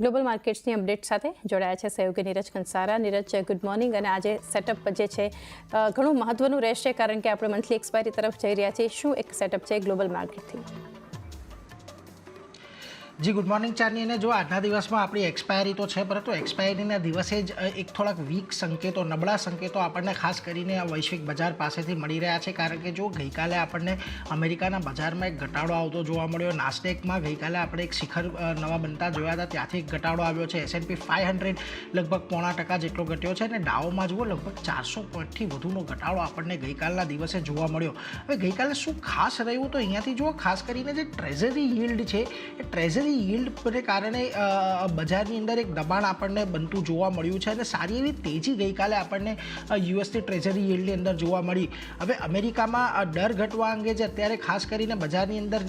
Global માર્કેટ્સની update સાથે જોડાયા છે સહયોગી નીરજ કંસારા. નીરજ ગુડ મોર્નિંગ અને આજે સેટઅપ જે છે ઘણું મહત્વનું રહેશે કારણ કે આપણે મંથલી એક્સપાયરી તરફ જઈ રહ્યા છીએ. શું એક સેટઅપ છે ગ્લોબલ માર્કેટથી? જી ગુડ મોર્નિંગ ચારની અને જો આજના દિવસમાં આપણી એક્સપાયરી તો છે, પરંતુ એક્સપાયરીના દિવસે જ એક થોડાક વીક સંકેતો, નબળા સંકેતો આપણને ખાસ કરીને આ વૈશ્વિક બજાર પાસેથી મળી રહ્યા છે. કારણ કે જો ગઈકાલે આપણને અમેરિકાના બજારમાં એક ઘટાડો આવતો જોવા મળ્યો. નાસ્ટેકમાં ગઈકાલે આપણે એક શિખર નવા બનતા જોયા હતા. ત્યાંથી એક ઘટાડો આવ્યો છે. એસએનપી ફાઇવ હંડ્રેડ લગભગ પોણા ટકા જેટલો ઘટ્યો છે. અને ડાઓમાં જુઓ, લગભગ ચારસો પોઈન્ટથી વધુનો ઘટાડો આપણને ગઈકાલના દિવસે જોવા મળ્યો. હવે ગઈકાલે શું ખાસ રહ્યું? તો અહીંયાથી જુઓ, ખાસ કરીને જે ટ્રેઝરી યીલ્ડ છે, એ ટ્રેઝરી yield કારણે બજારની અંદર એક દબાણ આપણને બનતું જોવા મળ્યું છે અને સારી એવી તેજી ગઈકાલે આપણને યુએસની ટ્રેઝરી યીલ્ડની અંદર જોવા મળી. હવે અમેરિકામાં ડર ઘટવા અંગે જે અત્યારે ખાસ કરીને બજારની અંદર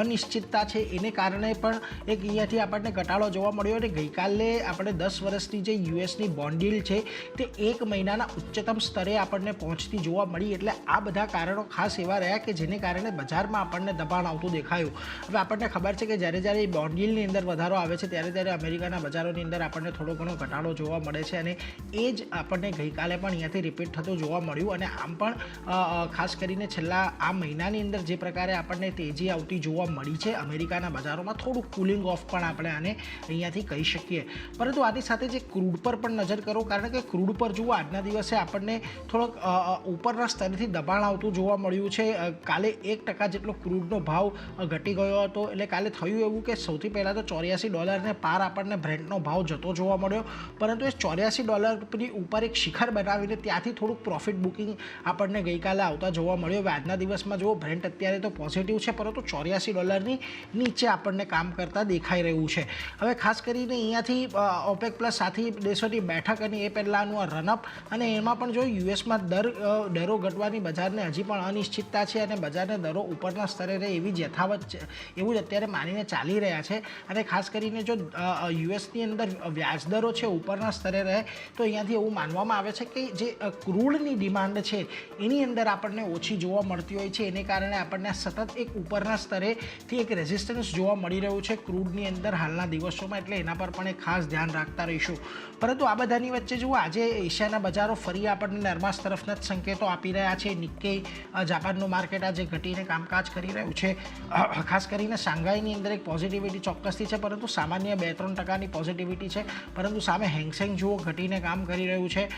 અનિશ્ચિતતા છે એને કારણે પણ એક અહીંયાથી આપણને ઘટાડો જોવા મળ્યો અને ગઈકાલે આપણે દસ વર્ષની જે યુએસની બોન્ડ yield છે, તે એક મહિનાના ઉચ્ચતમ સ્તરે આપણને પહોંચતી જોવા મળી. એટલે આ બધા કારણો ખાસ એવા રહ્યા કે જેને કારણે બજારમાં આપણને દબાણ આવતું દેખાયું. હવે આપણને ખબર છે કે જ્યારે જ્યારે બોન્ડ yield અંદર વધારો આવે છે ત્યારે ત્યારે અમેરિકાના બજારોની અંદર આપણને થોડો ઘણો ઘટાડો જોવા મળે છે અને એ જ આપણને ગઈકાલે પણ અહીંયાથી રિપીટ થતું જોવા મળ્યું અને આમ પણ ખાસ કરીને છેલ્લા આ મહિનાની અંદર જે પ્રકારે આપણને તેજી આવતી જોવા મળી છે, અમેરિકાના બજારોમાં થોડું કુલિંગ ઓફ પણ આપણે આને અહીંયાથી કહી શકીએ. પરંતુ આની સાથે જે ક્રૂડ પર પણ નજર કરો, કારણ કે ક્રૂડ પર જુઓ, આજના દિવસે આપણને થોડોક ઉપરના સ્તરેથી દબાણ આવતું જોવા મળ્યું છે. કાલે એક ટકા જેટલો ક્રૂડનો ભાવ ઘટી ગયો હતો. એટલે કાલે થયું એવું કે સૌથી પહેલાં તો ચોર્યાસી ડોલરને પાર આપણને બ્રેન્ડનો ભાવ જતો જોવા મળ્યો. પરંતુ એ ચોર્યાસી ડોલરની ઉપર એક શિખર બનાવીને ત્યાંથી થોડુંક પ્રોફિટ બુકિંગ આપણને ગઈકાલે આવતા જોવા મળ્યો. હવે આજના દિવસમાં જુઓ બ્રેન્ટ અત્યારે તો પોઝિટિવ છે, પરંતુ ચોર્યાસી ડોલરની નીચે આપણને કામ કરતા દેખાઈ રહ્યું છે. હવે ખાસ કરીને અહીંયાથી ઓપેક પ્લસ સાથી દેશોની બેઠક અને એ પહેલાંનું આ રનઅપ અને એમાં પણ જો યુએસમાં દર દરો ઘટવાની બજારને હજી પણ અનિશ્ચિતતા છે અને બજારને દરો ઉપરના સ્તરે રહે એવી યથાવત એવું જ અત્યારે માનીને ચાલી રહ્યા છે. અને ખાસ કરીને જો યુએસની અંદર વ્યાજદરો છે, ઉપરના સ્તરે રહે, તો અહીંયાથી એવું માનવામાં આવે છે કે જે ક્રૂડની ડિમાન્ડ છે, એની અંદર આપણને ઓછી જોવા મળતી હોય છે. એને કારણે આપણને સતત એક ઉપરના સ્તરેથી એક રેઝિસ્ટન્સ જોવા મળી રહ્યું છે ક્રૂડની અંદર હાલના દિવસોમાં. એટલે એના પર પણ એક ખાસ ધ્યાન રાખતા રહીશું. પરંતુ આ બધાની વચ્ચે જુઓ, આજે એશિયાના બજારો ફરી આપણને નરમાસ તરફના જ સંકેતો આપી રહ્યા છે. નિકે જાપાનનું માર્કેટ આજે ઘટીને કામકાજ કરી રહ્યું છે. ખાસ કરીને શાંઘાઈની અંદર એક પોઝિટિવિટી ચોક્કસથી છે, પરંતુ સામાન્ય બે ત્રણ ટકાની પોઝિટિવિટી છે. પરંતુ સામે હેંગસેંગ જુઓ, ઘટીને કામ કરી રહ્યું છે.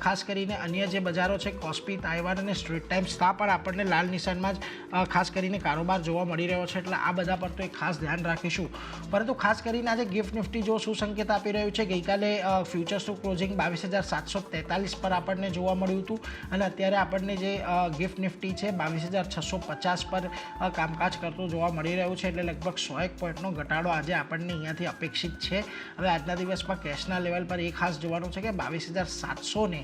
ખાસ કરીને અન્ય જે બજારો છે કોસ્પી તાઇવાન અને સ્ટ્રીટ ટાઈમ્સ ત્યાં પણ આપણને લાલ નિશાનમાં જ ખાસ કરીને કારોબાર જોવા મળી રહ્યો છે. એટલે આ બધા પર તો એક ખાસ ધ્યાન રાખીશું. પરંતુ ખાસ કરીને આજે ગિફ્ટ નિફ્ટી જો શું સંકેત આપી રહ્યું છે, ગઈકાલે ફ્યુચર્સનું ક્લોઝિંગ બાવીસ હજાર સાતસો તેતાલીસ પર આપણને જોવા મળ્યું હતું. અને અત્યારે આપણને જે ગિફ્ટ નિફ્ટી છે, બાવીસ હજાર છસો પચાસ પર કામકાજ કરતું જોવા મળી રહ્યું છે. એટલે લગભગ સો એક પોઈન્ટનો ઘટાડો આજે આપણને અહીંયાથી અપેક્ષિત છે. હવે આજના દિવસમાં કેશના લેવલ પર એ ખાસ જોવાનું છે કે બાવીસ હજાર સાતસોને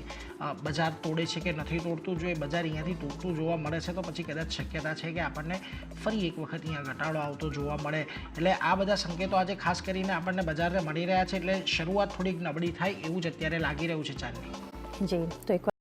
બજાર તોડે છે કે નથી તોડતું? જો એ બજાર અહીંયાથી તૂટતું જોવા મળે છે તો પછી કદાચ શક્યતા છે કે આપણને ફરી એક વખત અહીંયા ઘટાડો આવતો જોવા મળે. એટલે આ બધા સંકેતો આજે ખાસ કરીને આપણને બજારને મળી રહ્યા છે એટલે શરૂઆત થોડીક નબળી થાય એવું જ અત્યારે લાગી રહ્યું છે ચાંદની. જી, તો એક